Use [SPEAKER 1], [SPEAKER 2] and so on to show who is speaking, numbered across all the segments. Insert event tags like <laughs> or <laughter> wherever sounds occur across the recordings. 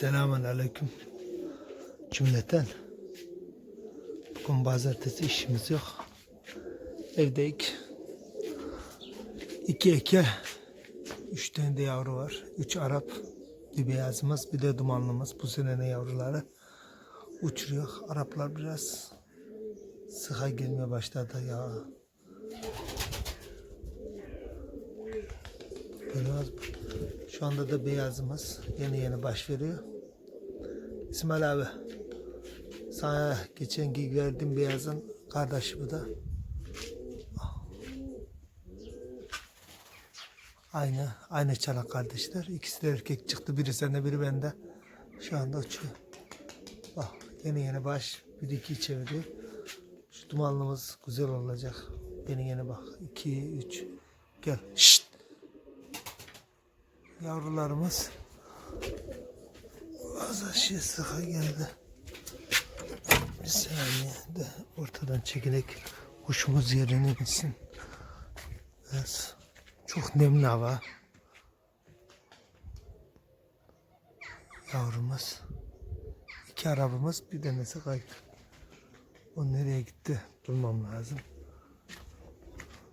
[SPEAKER 1] Selamun Aleyküm cümleten. Bugün pazartesi işimiz yok. Evdeyik. İki eke, üç tane de yavru var. Üç Arap, bir beyazımız, bir de dumanlımız. Bu senenin yavruları uçuruyor. Araplar biraz sıha gelmeye başladı ya. Beyaz. Şu anda da beyazımız yeni yeni baş veriyor. İsmail abi sana geçen gün verdim beyazın kardeşi bu da. Aynı, aynı çalak kardeşler. İkisi de erkek çıktı. Biri sende biri bende. Şu anda uçuyor. Bak yeni yeni baş. Bir iki çeviriyor. Şu dumanlımız güzel olacak. Beni yeni bak. İki, üç. Gel. Şşt. Yavrularımız az şey sıka geldi. Bir saniye de ortadan çekinek kuşumuz yerine gitsin. Biraz çok nemli hava. Yavrumuz. iki arabamız bir tanesi kayıp. O nereye gitti? Bulmam lazım.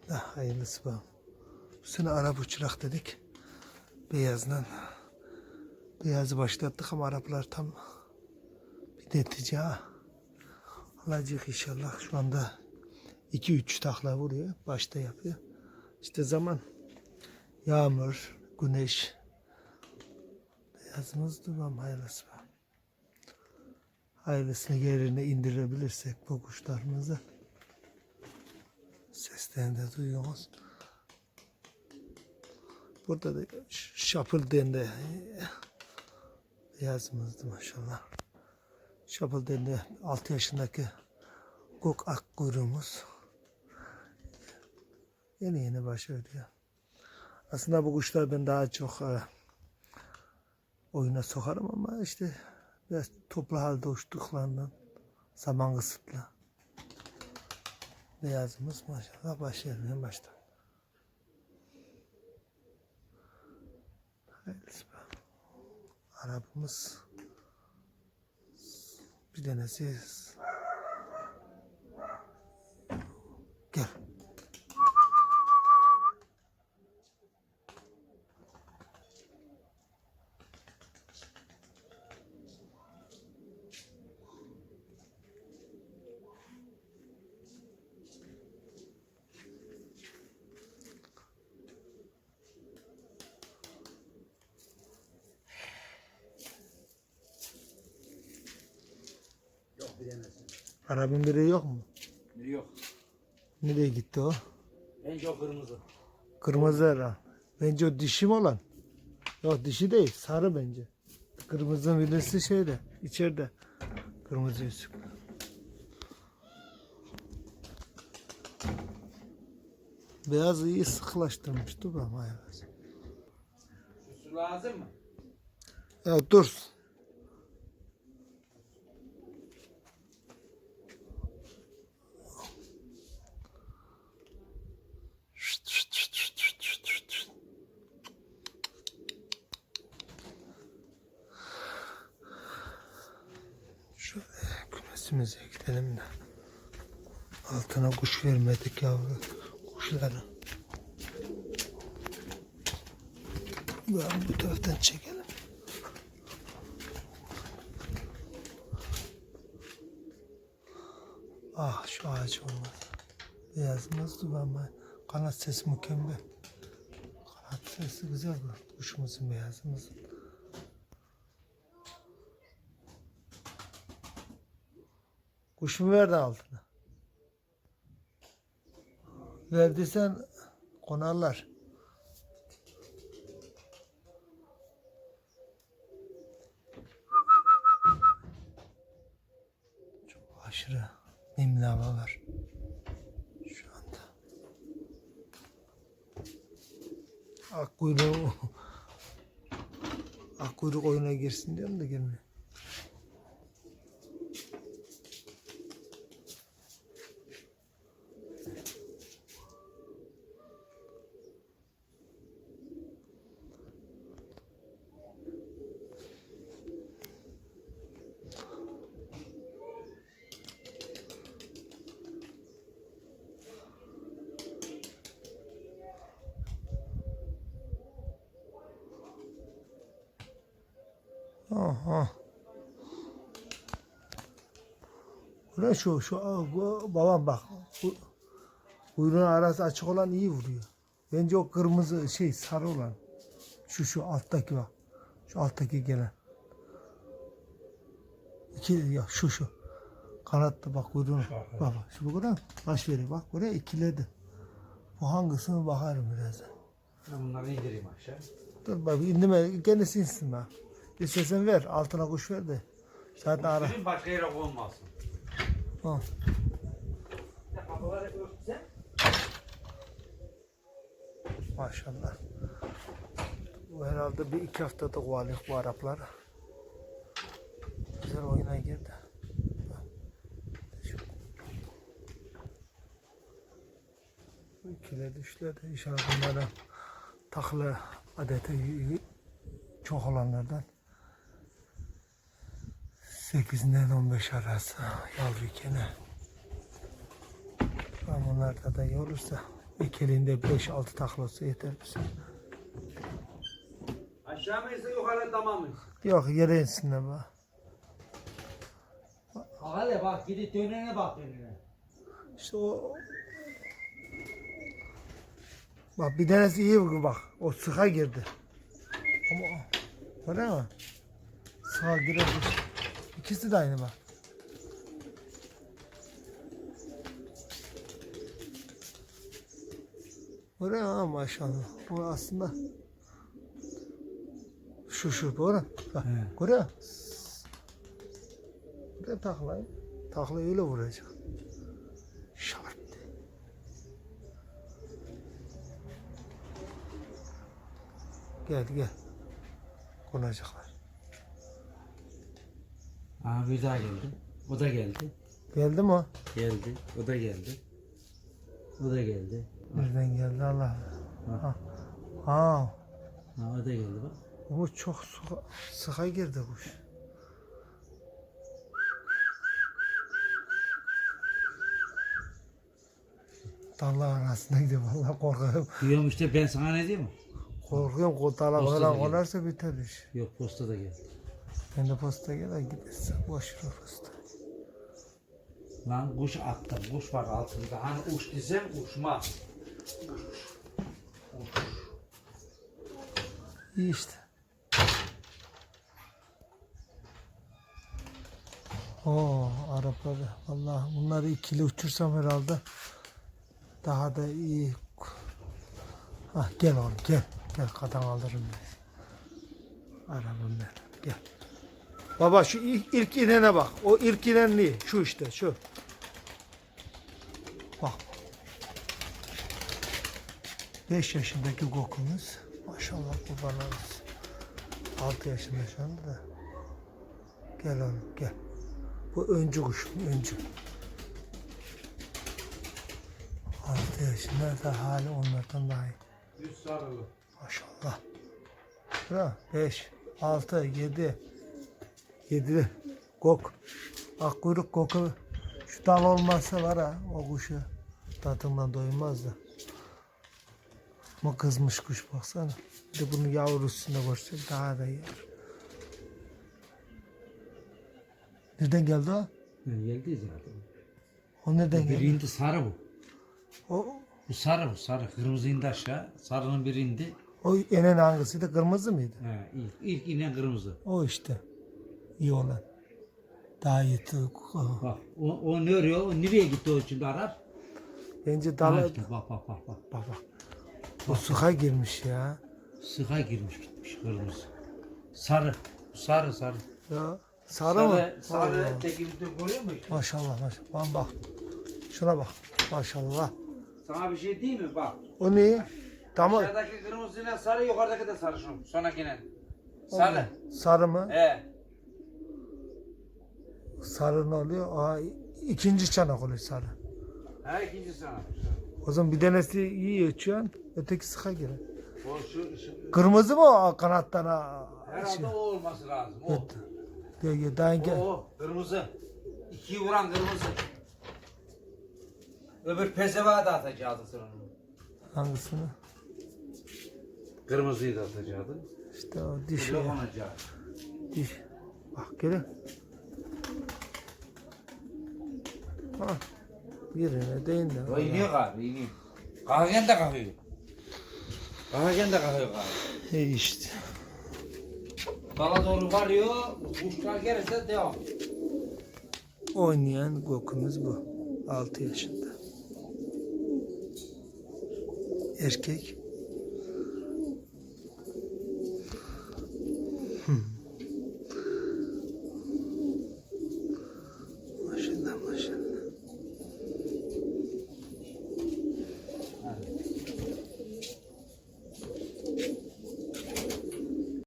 [SPEAKER 1] Da hayırlısı bakalım. Bu sene araba uçurak dedik. Beyazdan. Beyazı başlattık ama Araplar tam bir netice. Alacak inşallah. Şu anda 2-3 takla vuruyor. Başta yapıyor. İşte zaman yağmur, güneş. Beyazımız durmam hayırlısı. Hayırlısını yerine indirebilirsek bu kuşlarımızı. Seslerini de duyuyoruz. Burada da ş- şapıldığında beyazımızdı maşallah. Şapıldığında 6 yaşındaki gok ak kuyruğumuz yeni yeni başlıyor. Aslında bu kuşlar ben daha çok e, oyuna sokarım ama işte biraz toplu halde uçtuklarından zaman kısıtlı. Beyazımız maşallah başlayalım başta. Hayırlısı be. Arabamız bir tanesi Arabın biri yok mu?
[SPEAKER 2] Yok.
[SPEAKER 1] Nereye gitti o?
[SPEAKER 2] Bence o kırmızı.
[SPEAKER 1] Kırmızı herhalde. Bence o dişi mi olan? Yok dişi değil. Sarı bence. Kırmızının birisi şeyde. içeride. Kırmızı yüzük. Beyaz iyi sıkılaştırmış. Dur bakalım.
[SPEAKER 2] Su lazım mı?
[SPEAKER 1] Ya dur. Şşt, şşt, şşt, şşt, şşt, şşt, şşt, şşt. Şöyle kümesimize gidelim de. Altına kuş vermedik yavru kuşları. Ben bu taraftan çekelim. Ah şu ağaç olmaz. Beyazımız ama kanat sesi mükemmel. Kanat sesi güzel bu. Kuşumuzun beyazımızın. Kuş mu verdi altına? Verdiysen konarlar. Çok aşırı nemli hava var. Şu anda. Ak kuyruğu <laughs> Ak kuyruk oyuna girsin diyorum da girmiyor. Aha. Ulan şu şu bu, babam bak. Bu, kuyruğun arası açık olan iyi vuruyor. Bence o kırmızı şey sarı olan. Şu şu alttaki bak. Şu alttaki gelen. İki ya şu şu. Kanatta bak kuyruğun. Bak bak şu bu kadar baş veriyor. Bak buraya ikiledi. Bu hangisine bakarım birazdan.
[SPEAKER 2] Ben bunları indireyim aşağı.
[SPEAKER 1] Dur bak indirme kendisi insin bak. İstersen ver altına kuş ver de. Zaten ara.
[SPEAKER 2] Senin başka yere konmasın. Örtsen.
[SPEAKER 1] Maşallah. Bu herhalde bir iki haftada kovalayık bu Araplar. Güzel oyuna girdi. Bu İkiledi, üçledi. İnşallah bunlara takla adeti çok olanlardan. 8'inden 15 arası yavru ikene. Ama bunlarda da iyi olursa ikilinde 5-6 taklası yeter bize.
[SPEAKER 2] Aşağı mı ise yukarı tamam mı?
[SPEAKER 1] Yok yere insinler bak.
[SPEAKER 2] Hadi bak gidip dönene bak dönene.
[SPEAKER 1] İşte o Bak bir tanesi iyi vurdu bak. O sıka girdi. Ama o- öyle mi? Sıka girebilir. İkisi de aynı bak. Öyle ha maşallah. O aslında şu şu doğru. Bak,
[SPEAKER 2] He.
[SPEAKER 1] görüyor musun? Buraya taklayı. Taklayı öyle vuracak. Şart. Gel gel. Konacaklar.
[SPEAKER 2] Aa bir daha geldi. O da geldi.
[SPEAKER 1] Geldi mi o?
[SPEAKER 2] Geldi. O da geldi. O da geldi.
[SPEAKER 1] Nereden geldi Allah?
[SPEAKER 2] Ha.
[SPEAKER 1] Ha. Ha.
[SPEAKER 2] Ha, o da geldi bak.
[SPEAKER 1] Bu çok sıka, sıka girdi kuş. Dallar arasında gidiyor vallahi korkuyorum.
[SPEAKER 2] Diyorum işte ben sana ne diyeyim?
[SPEAKER 1] Korkuyorum ko dala
[SPEAKER 2] Posta da
[SPEAKER 1] falan
[SPEAKER 2] geldi.
[SPEAKER 1] konarsa biter iş.
[SPEAKER 2] Yok posta da geldi.
[SPEAKER 1] Ben de posta gel gidersin. Boş ver posta.
[SPEAKER 2] Lan kuş attım. Kuş var altında. Hani uç desem uçmaz.
[SPEAKER 1] İyi işte. Oo Arapları. Vallahi bunları ikili uçursam herhalde daha da iyi. Ah gel oğlum gel. Gel kadın alırım ben. Arabım ben. Gel. Baba şu ilk, ilk inene bak. O ilk inenli. Şu işte şu. Bak. 5 yaşındaki kokumuz. Maşallah kurban olsun. 6 yaşında şu anda da. Gel oğlum gel. Bu öncü kuş, öncü. 6 yaşında da hali onlardan daha iyi. Maşallah. Bura 5, 6, 7, 7 kok. Akkuyruk koku. Şu dal olmazsa var ha o kuşu tadından doymaz da. Ama kızmış kuş baksana. Bir de bunun yavrusunu koşsa daha da yer. Nereden geldi o?
[SPEAKER 2] Ben geldi zaten.
[SPEAKER 1] O nereden
[SPEAKER 2] Biri
[SPEAKER 1] geldi?
[SPEAKER 2] indi sarı bu.
[SPEAKER 1] O,
[SPEAKER 2] Bu sarı bu sarı. Kırmızı indi aşağı. Sarının biri indi.
[SPEAKER 1] o enen hangisiydi? Kırmızı mıydı?
[SPEAKER 2] He, ilk, ilk inen kırmızı.
[SPEAKER 1] O işte. İyi olan. Daha iyi.
[SPEAKER 2] Bak o, o ne arıyor? O nereye gitti o şimdi arar?
[SPEAKER 1] Bence dala...
[SPEAKER 2] bak bak bak bak.
[SPEAKER 1] Bak bak. O sıka girmiş ya.
[SPEAKER 2] Sıka girmiş gitmiş kırmızı. Sarı. Sarı sarı.
[SPEAKER 1] Ya sarı, mı?
[SPEAKER 2] Sarı, sarı
[SPEAKER 1] Allah.
[SPEAKER 2] tekimde görüyor musun?
[SPEAKER 1] Maşallah maşallah. Bak bak. Şuna bak. Maşallah.
[SPEAKER 2] Sana bir şey değil mi? Bak.
[SPEAKER 1] O ne? Tamam.
[SPEAKER 2] Aşağıdaki kırmızıyla sarı, yukarıdaki de sarı şu. Sonrakine. Sarı.
[SPEAKER 1] Sarı mı?
[SPEAKER 2] He.
[SPEAKER 1] Sarı ne oluyor? Aa, ikinci çanak oluyor sarı.
[SPEAKER 2] Ha ikinci sana.
[SPEAKER 1] O zaman bir tanesi iyi uçuyor. Öteki sıka girer.
[SPEAKER 2] O şu, şu.
[SPEAKER 1] Kırmızı mı o kanattan? ha?
[SPEAKER 2] Herhalde
[SPEAKER 1] Şey.
[SPEAKER 2] o olması lazım. O.
[SPEAKER 1] Evet. Gel gel daha
[SPEAKER 2] O,
[SPEAKER 1] gel.
[SPEAKER 2] o. Kırmızı. İkiyi vuran kırmızı. Öbür peseva da atacaktı sen onu.
[SPEAKER 1] Hangisini?
[SPEAKER 2] Kırmızıyı da atacaktı.
[SPEAKER 1] İşte o dişi.
[SPEAKER 2] Şöyle konacak.
[SPEAKER 1] Diş. Bak görün. Ha. Birine değin de.
[SPEAKER 2] O iniyor kahve iniyor. Kahvegen de kalkıyor. Kahvegen de kalkıyor kahve.
[SPEAKER 1] İyi işte.
[SPEAKER 2] Dala doğru varıyor. Kuşlar gelirse devam.
[SPEAKER 1] Oynayan kokumuz bu. 6 yaşında. Erkek.